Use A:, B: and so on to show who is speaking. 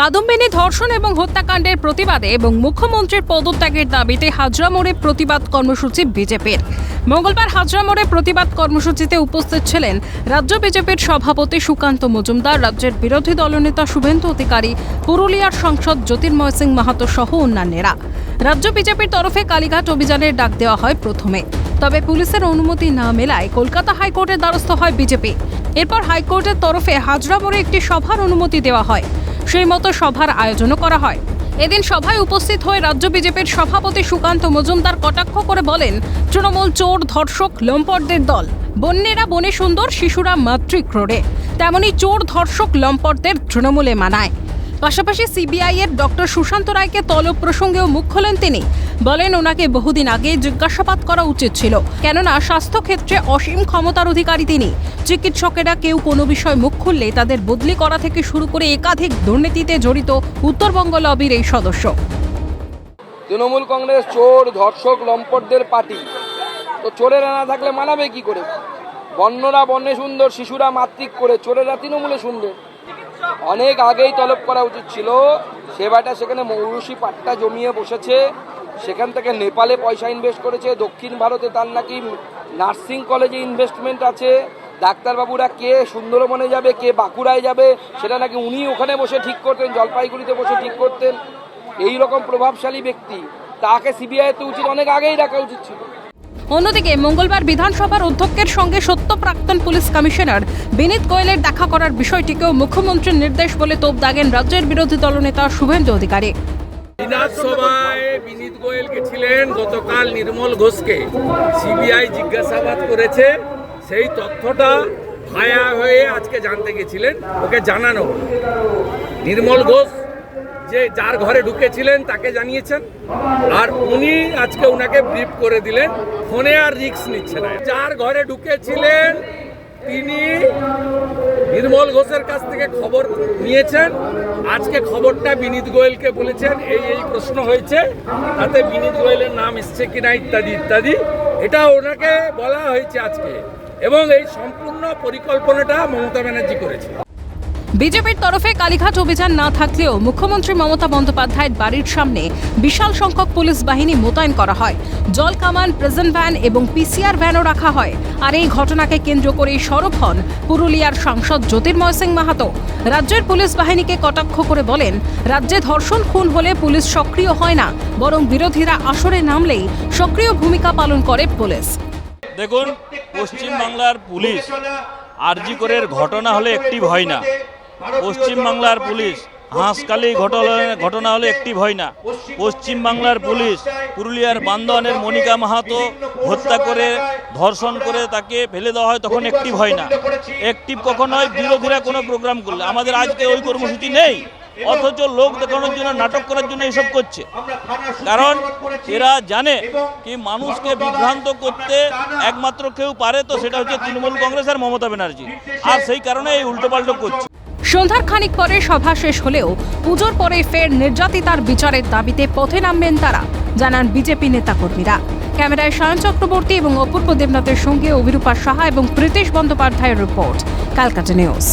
A: কাদম্বিনী ধর্ষণ এবং হত্যাকাণ্ডের প্রতিবাদে এবং মুখ্যমন্ত্রীর পদত্যাগের দাবিতে হাজরা মোড়ে প্রতিবাদ কর্মসূচি বিজেপির। মঙ্গলবার হাজরা মোড়ে প্রতিবাদ কর্মসূচিতে উপস্থিত ছিলেন রাজ্য বিজেপির সভাপতি সুকান্ত মজুমদার, রাজ্যের বিরোধী দলনেতা শুভেন্দু অধিকারী, পুরুলিয়ার সাংসদ জ্যোতির্ময় সিং মাহাতো সহ অন্যান্যরা। রাজ্য বিজেপির তরফে কালীঘাট অভিযানের ডাক দেওয়া হয় প্রথমে। তবে পুলিশের অনুমতি না মেলায় কলকাতা হাইকোর্টের দ্বারস্থ হয় বিজেপি। এরপর হাইকোর্টের তরফে হাজরা মোড়ে একটি সভার অনুমতি দেওয়া হয়। সেই মতো সভার আয়োজনও করা হয়। এদিন সভায় উপস্থিত হয়ে রাজ্য বিজেপির সভাপতি সুকান্ত মজুমদার কটাক্ষ করে বলেন, তৃণমূল চোর, ধর্ষক, লম্পটদের দল। বন্যেরা বনে সুন্দর, শিশুরা মাতৃক্রোড়ে। তেমনি চোর, ধর্ষক, লম্পটদের তৃণমূলে মানায়। পাশাপাশি সিবিআই এর ডক্টর সুশান্ত রায়কে তলব প্রসঙ্গেও মুখ খোলেন তিনি। বলেন, ওনাকে বহুদিন আগে জিজ্ঞাসাবাদ করা উচিত ছিল। কেননা, স্বাস্থ্যক্ষেত্রে অসীম ক্ষমতার অধিকারী তিনি। চিকিৎসকেরা কেউ কোনো বিষয় মুখ খুললে তাদের বদলি করা থেকে শুরু করে একাধিক দুর্নীতিতে জড়িত উত্তরবঙ্গ লবির এই সদস্য।
B: তৃণমূল কংগ্রেস চোর, ধর্ষক, লম্পটদের পার্টি। তো চোরেরা না থাকলে মানাবে কি করে? বন্যরা বন্যে সুন্দর, শিশুরা মাতৃক করে, চোরেরা তৃণমূলে সুন্দর অনেক আগেই তলব করা উচিত ছিল। সেবাটা সেখানে মৌরুষি পাট্টা জমিয়ে বসেছে। সেখান থেকে নেপালে পয়সা ইনভেস্ট করেছে। দক্ষিণ ভারতে তার নাকি নার্সিং কলেজে ইনভেস্টমেন্ট আছে। ডাক্তারবাবুরা কে সুন্দরবনে যাবে, কে বাঁকুড়ায় যাবে, সেটা নাকি উনি ওখানে বসে ঠিক করতেন, জলপাইগুড়িতে বসে ঠিক করতেন। এই রকম প্রভাবশালী ব্যক্তি, তাকে সিবিআই তে উচিত, অনেক আগেই রাখা উচিত ছিল।
A: অন্যদিকে মঙ্গলবার বিধানসভার অধ্যক্ষের সঙ্গে সত্য প্রাক্তন পুলিশ কমিশনার বিনীত গোয়েলের দেখা করার বিষয়টিকেও মুখ্যমন্ত্রীর নির্দেশ বলে তোপ দাগেন রাজ্যের বিরোধী দলনেতা শুভেন্দু অধিকারী।
C: বিধানসভায় বিনীত গোয়েল গেছিলেন গতকাল নির্মল ঘোষকে। সিবিআই জিজ্ঞাসাবাদ করেছে, সেই তথ্যটা ভায়া হয়ে আজকে জানতে গেছিলেন, ওকে জানানো নির্মল ঘোষ যে যার ঘরে ঢুকেছিলেন তাকে জানিয়েছেন। আর উনি আজকে উনাকে ব্রিফ করে দিলেন, ফোনে আর রিস্ক নিচ্ছে না। যার ঘরে ঢুকেছিলেন, তিনি নির্মল ঘোষের কাছ থেকে খবর নিয়েছেন। আজকে খবরটা বিনীত গোয়েলকে বলেছেন, এই এই প্রশ্ন হয়েছে, তাতে বিনীত গোয়েলের নাম এসছে কিনা ইত্যাদি ইত্যাদি। এটা ওনাকে বলা হয়েছে আজকে। এবং এই সম্পূর্ণ পরিকল্পনাটা মমতা ব্যানার্জি করেছে।
A: বিজেপির তরফে কালীঘাট অভিযান না থাকলেও মুখ্যমন্ত্রী মমতা বন্দ্যোপাধ্যায়ের বাড়ির সামনে বিশাল সংখ্যক পুলিশ বাহিনী মোতায়েন করা হয়। জল কামান, প্রেজেন্ট ভ্যান এবং পিসিআর ভ্যানও রাখা হয়। আর এই ঘটনাকে কেন্দ্র করেই সরব হন পুরুলিয়ার সাংসদ জ্যোতির্ময় সিং মাহাতো। রাজ্যের পুলিশ বাহিনীকে কটাক্ষ করে বলেন, রাজ্যে ধর্ষণ, খুন হলে পুলিশ সক্রিয় হয় না। বরং বিরোধীরা আসরে নামলেই সক্রিয় ভূমিকা পালন করে পুলিশ।
D: দেখুন, পশ্চিমবাংলার পুলিশ আরজিকরের ঘটনা হলে একটি হয় না। পশ্চিমবাংলার পুলিশ। হাঁসকালি ঘটনা ঘটনা হলে একটি হয় না। পশ্চিমবাংলার পুলিশ পুরুলিয়ার বান্দোয়ানের মনিকা মাহাতো হত্যা করে, ধর্ষণ করে তাকে ফেলে দেওয়া হয় তখন একটি হয় না। অ্যাক্টিভ কখন হয়? বিরোধীরা কোনো প্রোগ্রাম করলে। আমাদের আজকে ওই কর্মসূচি নেই। অথচ লোক দেখানোর জন্য, নাটক করার জন্য এসব করছে। কারণ এরা জানে কি মানুষকে বিভ্রান্ত করতে একমাত্র কেউ পারে তো সেটা হচ্ছে তৃণমূল কংগ্রেস আর মমতা ব্যানার্জি। আর সেই কারণে এই উল্টোপাল্টো করছে।
A: সন্ধ্যার খানিক পরে সভা শেষ হলেও পুজোর পরে ফের নির্যাতিতার বিচারের দাবিতে পথে নামবেন তারা, জানান বিজেপি নেতাকর্মীরা। ক্যামেরায় সায়ন চক্রবর্তী এবং অপূর্ব দেবনাথের সঙ্গে অভিরূপা সাহা এবং প্রীতিশ বন্দ্যোপাধ্যায়ের রিপোর্ট, ক্যালকাটা নিউজ।